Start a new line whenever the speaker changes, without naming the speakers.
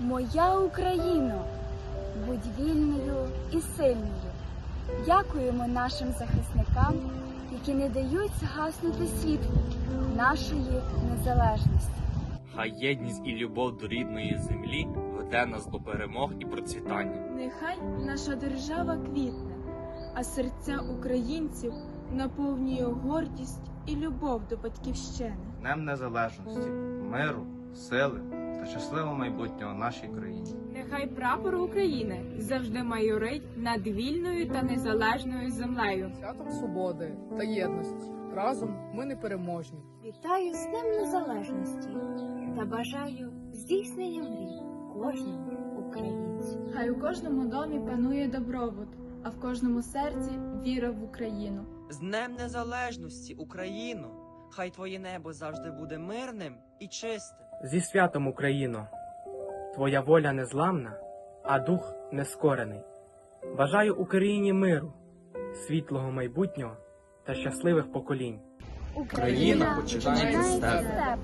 Моя Україно, будь вільною і сильною. Дякуємо нашим захисникам, які не дають згаснути світлу нашої незалежності.
Хай єдність і любов до рідної землі веде нас до перемог і процвітання.
Нехай наша держава квітне, а серця українців наповнює гордість і любов до батьківщини.
Днем Незалежності, миру, сили щасливого майбутнього нашій країні.
Нехай прапор України завжди майорить над вільною та незалежною землею.
святом свободи та єдності. Разом ми непереможні.
Вітаю з Днем Незалежності та бажаю здійснення мрій кожному українцю.
Хай у кожному домі панує добробут, а в кожному серці віра в Україну.
З Днем Незалежності, Україно! Хай твоє небо завжди буде мирним і чистим.
Зі святом Україно! Твоя воля незламна, а дух нескорений. Бажаю Україні миру, світлого майбутнього та щасливих поколінь.
Україна
тебе.
з тебе.